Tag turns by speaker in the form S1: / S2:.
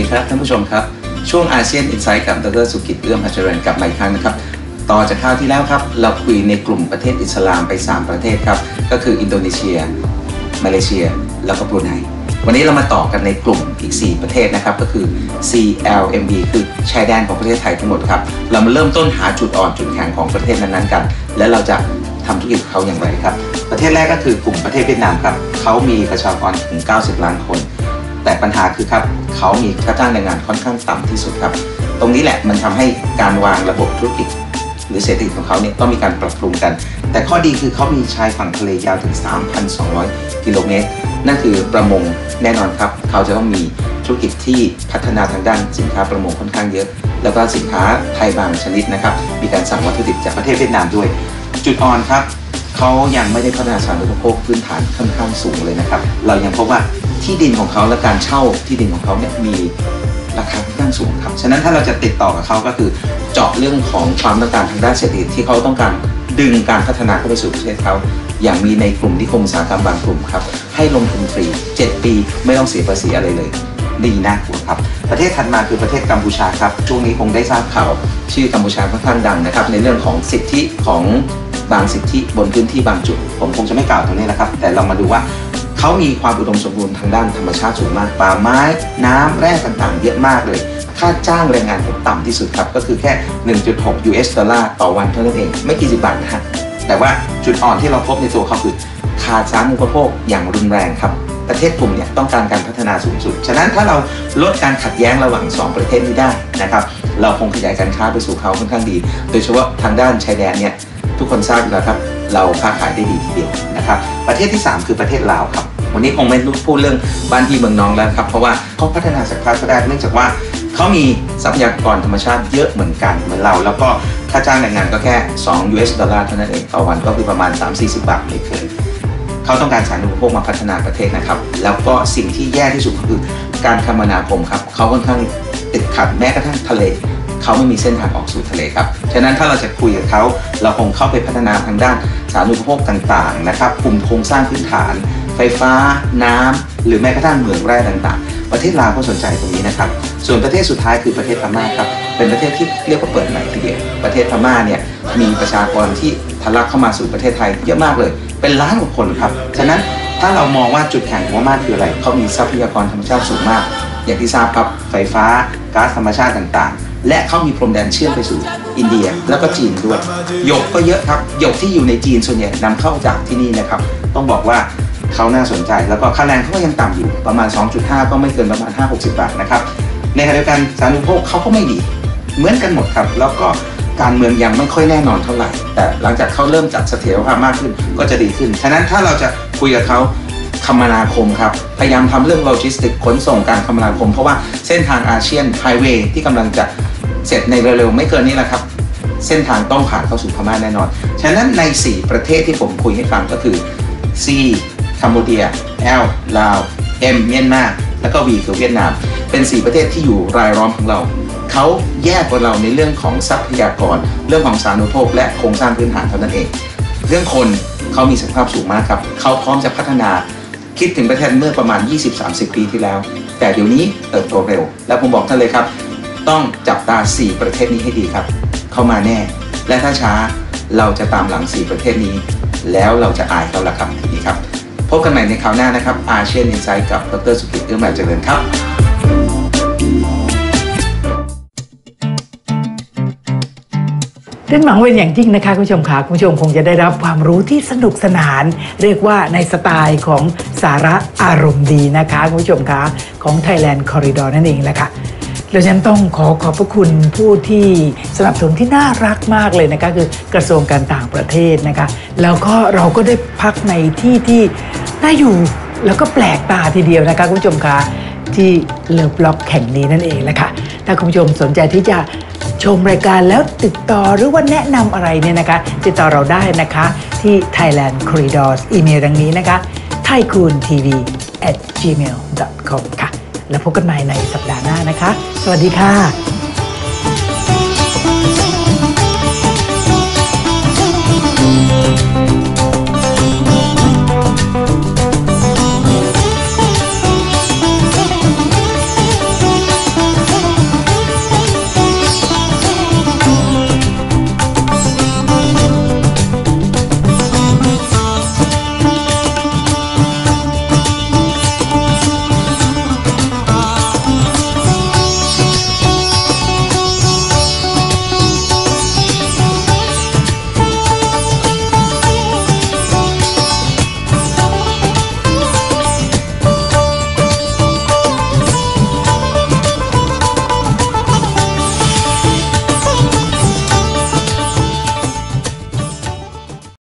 S1: วัสดีครับท่านผู้ชมครับ ช่วงอาเซียนอินไซต์กับดรสุกิตเอื้อมอัจฉริยกลับมาอีกครั้งนะครับ ต่อจากคราวที่แล้วครับเราคุยในกลุ่มประเทศอิสลามไป 3 ประเทศครับ ก็คืออินโดนีเซีย มาเลเซีย แล้วก็บรูไนวันนี้เรามาต่อกันในกลุ่มอีก 4 ประเทศนะครับ ก็คือ CLMB คือชายแดนของประเทศไทยทั้งหมดครับ เรามาเริ่มต้นหาจุดอ่อนจุดแข็งของประเทศนั้นๆกัน และเราจะทำธุรกิจเขาอย่างไรครับ ประเทศแรกก็คือกลุ่มประเทศเวียดนามครับเขามีประชากรถึง 90 ล้านคน แต่ปัญหาคือครับเขามีค่าจ้างแรงงานค่อนข้างต่ำที่สุดครับ ตรงนี้แหละมันทำให้การวางระบบธุรกิจ หรือเศรษฐกิจของเขาเนี่ยต้องมีการปรับปรุงกัน แต่ข้อดีคือเขามีชายฝั่งทะเลยาวถึง 3,200 กิโลเมตร นั่นคือประมงแน่นอนครับ เขาจะต้องมีธุรกิจที่พัฒนาทางด้านสินค้าประมงค่อนข้างเยอะ แล้วก็สินค้าไทยบางชนิดนะครับ มีการสั่งวัตถุดิบจากประเทศเวียดนามด้วย จุดอ่อนครับ เขายังไม่ได้พัฒนาสาธารณูปโภคพื้นฐานค่อนข้างสูงเลยนะครับ เรายังพบว่าที่ดินของเขาและการเช่าที่ดินของเขาเนี่ยมีราคาค่อนข้างสูงครับ ฉะนั้นถ้าเราจะติดต่อกับเขาก็คือเจาะเรื่องของความต้องการทางด้านเศรษฐกิจที่เขาต้องการดึงการพัฒนาเข้าไปสู่ประเทศเขาอย่างมีในกลุ่มนิคมอุตสาหกรรมบางกลุ่มครับ ให้ลงทุนฟรี 7 ปีไม่ต้องเสียภาษีอะไรเลย ดีน่ากลัวครับ ประเทศถัดมาคือประเทศกัมพูชาครับ ช่วงนี้คงได้ทราบข่าว ชื่อกัมพูชาค่อนข้างดังนะครับ ในเรื่องของสิทธิของ บางสิทธิบนพื้นที่บางจุด ผมคงจะไม่กล่าวตรงนี้นะครับ แต่เรามาดูว่าเขามีความอุดมสมบูรณ์ทางด้านธรรมชาติสูงมาก ป่าไม้ น้ำแร่ต่างๆ เยอะมากเลย ค่าจ้างแรงงานผมต่ำที่สุดครับ ก็คือแค่ 1.6 US ดอลลาร์ต่อวันเท่านั้นเอง ไม่กี่สิบบาทนะฮะ แต่ว่าจุดอ่อนที่เราพบในตัวเขาคือขาดสาธารณูปโภคอย่างรุนแรงครับประเทศกลุ่มเนี่ยต้องการการพัฒนาสูงสุด ฉะนั้นถ้าเราลดการขัดแย้งระหว่าง 2 ประเทศนี้ได้นะครับ เราคงขยายการค้าไปสู่เขาค่อนข้างดี โดยเฉพาะทางด้านชายแดนเนี่ย ทุกคนทราบอยู่แล้วครับ เราค้าขายได้ดีทีเดียวนะครับ ประเทศที่ 3 คือประเทศลาวครับ วันนี้คงไม่พูดเรื่องบ้านพี่เมืองน้องแล้วครับ เพราะว่าเขาพัฒนาศักยภาพได้เนื่องจากว่าเขามีทรัพยากรธรรมชาติเยอะเหมือนกันเหมือนเรา แล้วก็ค่าจ้างแรงงานก็แค่ 2 US ดอลลาร์เท่านั้นเองต่อวันก็คือประมาณ 3-40 บาทไม่เกินเขาต้องการสารณูปโภคมาพัฒนาประเทศนะครับ แล้วก็สิ่งที่แย่ที่สุดก็คือการคมนาคมครับเขาค่อนข้างติดขัดแม้กระทั่งทะเล เขาไม่มีเส้นทางออกสู่ทะเลครับ ฉะนั้นถ้าเราจะคุยกับเขาเราคงเข้าไปพัฒนาทางด้านสาธารณูปโภคต่างๆนะครับกลุ่มโครงสร้างพื้นฐาน ไฟฟ้า น้ำหรือแม้กระทั่งเหมืองแร่ต่างๆ ประเทศลาวก็สนใจตรงนี้นะครับ ส่วนประเทศสุดท้ายคือประเทศพม่าครับ เป็นประเทศที่เรียกว่าเปิดใหม่ทีเดียว ประเทศพม่าเนี่ยมีประชากรที่ทะลักเข้ามาสู่ประเทศไทยเยอะมากเลย เป็นล้านกว่าคนครับ ฉะนั้นถ้าเรามองว่าจุดแข็งของพม่าคืออะไร เขามีทรัพยากรธรรมชาติสูงมาก อย่างที่ทราบครับ ไฟฟ้า ก๊าซธรรมชาติต่างๆ และเขามีพรมแดนเชื่อมไปสู่อินเดียแล้วก็จีนด้วยหยกก็เยอะครับหยกที่อยู่ในจีนส่วนใหญ่นำเข้าจากที่นี่นะครับ ต้องบอกว่าเขาน่าสนใจ แล้วก็ค่าแรงเขาก็ยังต่ำอยู่ประมาณ 2.5 ก็ไม่เกินประมาณ 5-60 บาทนะครับในขณะเดียวกันสาธารณูโภคเขาก็ไม่ดี เหมือนกันหมดครับ แล้วก็การเมืองยังไม่ค่อยแน่นอนเท่าไหร่ แต่หลังจากเขาเริ่มจัดเสถียรภาพมากขึ้นก็จะดีขึ้น ฉะนั้นถ้าเราจะคุยกับเขาคมนาคมครับ พยายามทำเรื่องโลจิสติกขนส่งการคมนาคม เพราะว่าเส้นทางอาเซียนไฮเวย์ที่กำลังจะ เสร็จในเร็วๆไม่เกินนี้แหละครับ เส้นทางต้องผ่านเข้าสู่พม่าแน่นอน ฉะนั้นใน 4 ประเทศที่ผมคุยให้ฟังก็คือ C คัมพูเดีย L ลาว M เมียนมาแล้วก็ V คือเวียดนาม เป็น 4 ประเทศที่อยู่รายล้อมของเราเขาแยกกว่าเราในเรื่องของทรัพยากร เรื่องของสาธารณูปโภคและโครงสร้างพื้นฐานเท่านั้นเอง เรื่องคนเขามีศักยภาพสูงมากครับเขาพร้อมจะพัฒนาคิดถึงประเทศเมื่อประมาณ 20-30 ปีที่แล้ว แต่เดี๋ยวนี้เติบโตเร็ว และผมบอกท่านเลยครับ ต้องจับตา 4 ประเทศนี้ให้ดีครับ เข้ามาแน่ และถ้าช้าเราจะตามหลัง 4 ประเทศนี้ แล้วเราจะอายเขาละครับทีนี้ครับ พบกันใหม่ในคราวหน้านะครับอาเชียนอินไซด์กับดรสุกิตเอื้อมหมายเจริญครับ
S2: เรื่องหวังเป็นอย่างยิ่งนะคะคุณผู้ชมค่ะคุณผู้ชมคงจะได้รับความรู้ที่สนุกสนาน เรียกว่าในสไตล์ของสาระอารมณ์ดีนะคะคุณผู้ชมคะของ Thailand Corridor นั่นเองแหละค่ะ แล้วฉันต้องขอขอบพระคุณผู้ที่สนับสนุนที่น่ารักมากเลยนะคะคือกระทรวงการต่างประเทศนะคะ แล้วก็เราก็ได้พักในที่ที่น่าอยู่แล้วก็แปลกตาทีเดียวนะคะคุณผู้ชมคะที่เลิฟล็อกแห่งนี้นั่นเองแหละค่ะถ้าคุณผู้ชมสนใจที่จะชมรายการแล้วติดต่อหรือว่าแนะนำอะไรเนี่ยนะคะ ติดต่อเราได้นะคะที่ Thailand Corridors อีเมลดังนี้นะคะ thaikuntv at gmail com ค่ะ แล้วพบกันใหม่ในสัปดาห์หน้านะคะ สวัสดีค่ะ